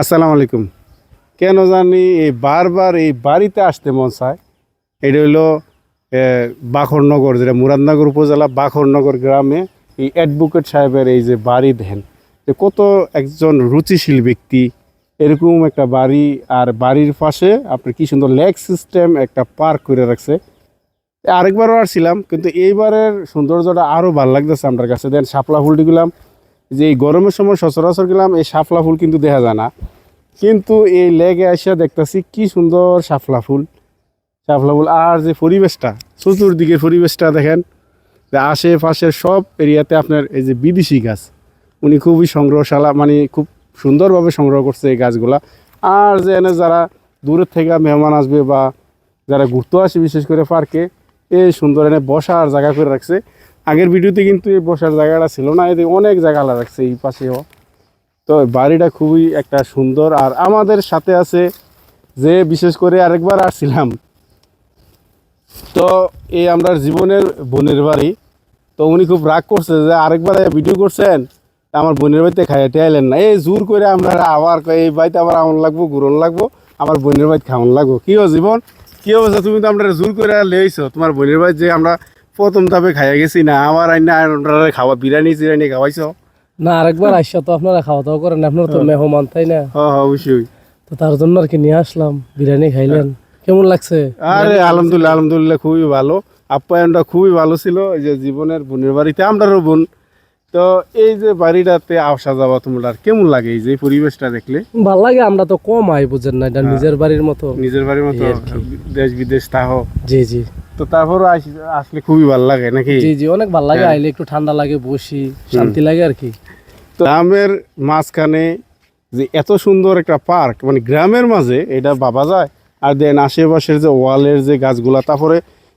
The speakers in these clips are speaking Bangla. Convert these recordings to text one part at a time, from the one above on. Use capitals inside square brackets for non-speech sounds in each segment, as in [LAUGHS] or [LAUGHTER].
আসসালামু আলাইকুম। কেন জানি এই বারবার এই বাড়িতে আসতে মন চায়। এটা হলো বাখরনগর, যেটা মুরাদনগর উপজেলা, বাখরনগর গ্রামে এই অ্যাডভোকেট সাহেবের এই যে বাড়ি দেন যে কত একজন রুচিশীল ব্যক্তি। এরকম একটা বাড়ি, আর বাড়ির পাশে আপনার কি সুন্দর লেক সিস্টেম একটা পার্ক করে রাখছে। আরেকবারও আসছিলাম, কিন্তু এইবারের সৌন্দর্যটা আরও ভালো লাগতেছে আমার কাছে। দেন শাপলা ফুলটি গেলাম যে এই গরমের সময় সচরাচর গেলাম, এই শাপলা ফুল কিন্তু দেখা যায় না। কিন্তু এই লেগে আসিয়া দেখতেছি কি সুন্দর শাপলা ফুল। শাপলা ফুল আর যে পরিবেশটা চতুর্দিকে পরিবেশটা দেখেন, যে আশেপাশের সব এরিয়াতে আপনার এই যে বিদেশি গাছ, উনি খুবই সংগ্রহশালা মানে খুব সুন্দরভাবে সংগ্রহ করছে এই গাছগুলা। আর যে এনে যারা দূরের থেকে মেহমান আসবে বা যারা ঘুরতে আসে বিশেষ করে পার্কে, এই সুন্দর এনে বসার জায়গা করে রাখছে। আগের ভিডিওতে কিন্তু এই বসার জায়গাটা ছিল না, এদিকে অনেক জায়গা রাখছে এই পাশেও। তো বাড়িটা খুবই একটা সুন্দর, আর আমাদের সাথে আছে যে বিশেষ করে আরেকবার আসছিলাম। তো এই আমরা জীবনের বোনের বাড়ি, তো উনি খুব রাগ করছে যে আরেকবার ভিডিও করছেন আমার বোনের বাড়িতে খাইয়ে টেয়ালেন না। এই জোর করে আমরা আবার এই বাড়িতে আবার আমন লাগবো ঘুরন লাগবো, আমার বোনের বাড়িতে খাওয়ান লাগবো। কি জীবন? কি অবস্থা? তুমি তো আমরা জোর করে লেইছো। তোমার বোনের বাড়ি যে আমরা প্রথম ধাপে খাইয়া গেছি না আমার আইনা খাওয়া বিরিয়ানি চিরানি খাওয়াইছো? না আরেকবার আসছে তো আপনারা খাওয়া দাওয়া করেন আপনারা তো মেহমান তাই না? হ্যাঁ হ্যাঁ অবশ্যই। তো তার জন্য আর কি নিয়ে আসলাম বিরিয়ানি খাইলেন। কেমন লাগছে? আরে আলহামদুলিল্লাহ আলহামদুলিল্লাহ খুবই ভালো। আপ্যায়নটা খুবই ভালো ছিল এই যে জীবনের বোনের বাড়িতে আমরারও বোন। তো এই যে বাড়িটাতে আসা যাওয়া তোমরা কেমন লাগে এই যে পরিবেশটা দেখলে? ভালো লাগে আমরা তো কম আয় বুঝেন না এটা নিজের বাড়ির মতো। নিজের বাড়ির মতো। দেশ বিদেশ তাহ। জি জি। তো তারপরও আস- আসলে খুবই ভালো লাগে নাকি? জি জি অনেক ভালো লাগে হ্যাঁ। আইলে একটু ঠান্ডা লাগে বসি শান্তি লাগে আর কি। তো গ্রামের মাঝখানে যে এত সুন্দর একটা পার্ক মানে গ্রামের মাঝে এটা ভাবা যায়। আর দেন আশেপাশের যে ওয়ালের যে গাছগুলা তারপরে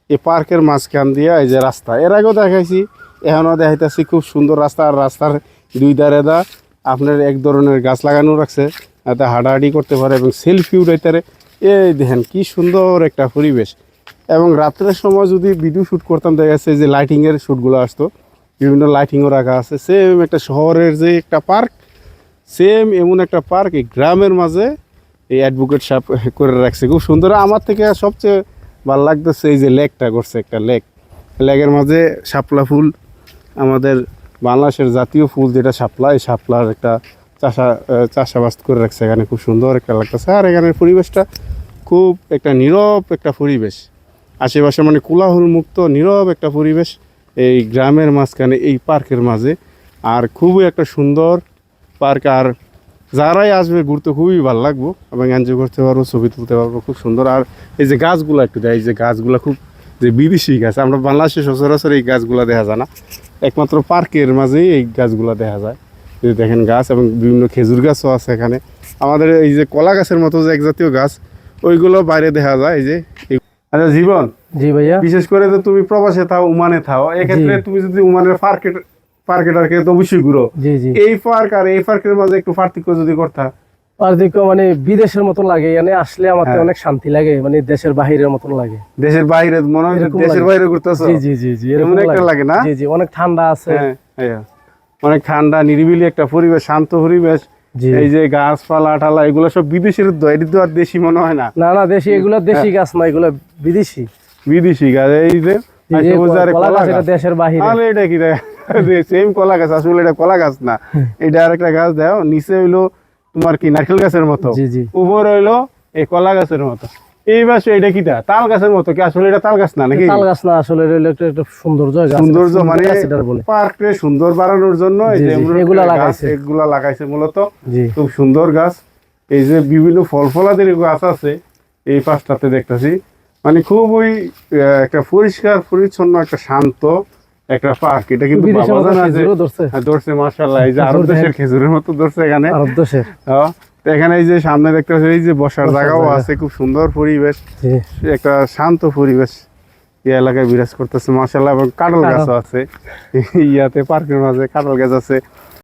এই পার্কের মাঝখান দিয়ে এই যে রাস্তা এর আগেও দেখাইছি এখনও দেখাইতেছি খুব সুন্দর রাস্তা। আর রাস্তার দুই ধারে দা আপনার এক ধরনের গাছ লাগানো রাখছে যাতে হাঁটাহাঁটি করতে পারে এবং সেলফি উঠাইতে এই দেখেন কি সুন্দর একটা পরিবেশ। এবং রাত্রের সময় যদি ভিডিও শ্যুট করতাম দেখা যাচ্ছে যে লাইটিংয়ের শ্যুটগুলো আসতো। বিভিন্ন লাইটিংও রাখা আছে। সেম একটা শহরের যে একটা পার্ক সেম এমন একটা পার্ক এই গ্রামের মাঝে এই অ্যাডভোকেট সাপ করে রাখছে। খুব সুন্দর। আমার থেকে সবচেয়ে ভালো লাগতেছে এই যে লেকটা করছে একটা লেক। লেকের মাঝে শাপলা ফুল আমাদের বাংলাদেশের জাতীয় ফুল যেটা শাপলা এই শাপলার একটা চাষা আহ, চাষাবাদ করে রাখছে এখানে। খুব সুন্দর একটা লাগতেছে। আর এখানের পরিবেশটা খুব একটা নীরব একটা পরিবেশ। আশেপাশে মানে কোলাহল মুক্ত নীরব একটা পরিবেশ এই গ্রামের মাঝখানে, এই পার্কের মাঝে। আর খুবই একটা সুন্দর পার্ক। আর যারাই আসবে ঘুরতে খুবই ভালো লাগবো। এবং এনজয় করতে পারব, ছবি তুলতে পারব, খুব সুন্দর। আর এই যে গাছগুলো একটু দেয় এই যে গাছগুলো খুব যে বিদেশি গাছ, আমরা বাংলাদেশে সচরাচর এই গাছগুলো দেখা যায় না। একমাত্র পার্কের মাঝেই এই গাছগুলো দেখা যায়। এই যে দেখেন গাছ এবং বিভিন্ন খেজুর গাছও আছে এখানে। আমাদের এই যে কলা গাছের মতো যে এক জাতীয় গাছ, ওইগুলো বাইরে দেখা যায় এই যে আচ্ছা জীবন? জি ভাইয়া। বিশেষ করে তো তুমি প্রবাসে থাও উমানে থাও এক্ষেত্রে তুমি যদি উমানের পার্কে টার্কে তো অবশ্যই ঘুরো। এই পার্ক আর এই পার্কের মাঝে একটু পার্থক্য যদি করতা? পার্থক্য মানে বিদেশের মতন লাগে এখানে আসলে আমার হ্যাঁ। অনেক শান্তি লাগে মানে দেশের বাহিরের মতন লাগে। দেশের বাইরে মনে হয় দেশের বাইরে ঘুরতেছো? জি জি জি জি এরকম একটা লাগে। না? জি জি অনেক ঠান্ডা আছে। হ্যাঁ। অনেক ঠান্ডা নিরিবিলি একটা পরিবেশ শান্ত পরিবেশ। এই যে গাছপালা টালা এগুলো সব বিদেশের তো এটি তো আর দেশি মনে হয় না। না না দেশি এগুলো দেশি হ্যাঁ। গাছ না এগুলো বিদেশি। বিদেশি গাছ এই যে। দেশের বাহিরে। এটা কি সেম কলা গাছ আসলে এটা কলা গাছ না। [LAUGHS] এটা আরেকটা গাছ দাও নিচে হইল তোমার কি নারকেল গাছের মতো। উপর হইল এই কলা গাছের মতো। এই পাশে এটা কিটা? তাল গাছের মতো কি আসলে এটা তাল গাছ না নাকি? তাল গাছ না আসলে এটা একটা একটা সৌন্দর্য সৌন্দর্য মানে সুন্দর বাড়ানোর জন্য এগুলা লাগাইছে। এগুলা লাগাইছে মূলত। খুব সুন্দর গাছ। এই যে বিভিন্ন ফল ফলাদের গাছ আছে এই পাশটাতে দেখতেছি। মানে খুবই একটা পরিষ্কার পরিচ্ছন্ন একটা শান্ত একটা পার্ক। এটা কিন্তু বাবা জানা যে ধরছে। এই যে আরব দেশের খেজুরের মতো ধরছে এখানে। আরব দেশের। হ্যাঁ, এখানে এই যে সামনে দেখতে পাচ্ছি এই যে বসার জায়গাও আছে খুব সুন্দর পরিবেশ। একটা শান্ত পরিবেশ এই এলাকায় বিরাজ করতেছে মার্শাল্লাহ এবং কাটল কাঁঠাল। গাছও আছে। ইয়াতে পার্কের মাঝে কাঁঠাল গাছ আছে।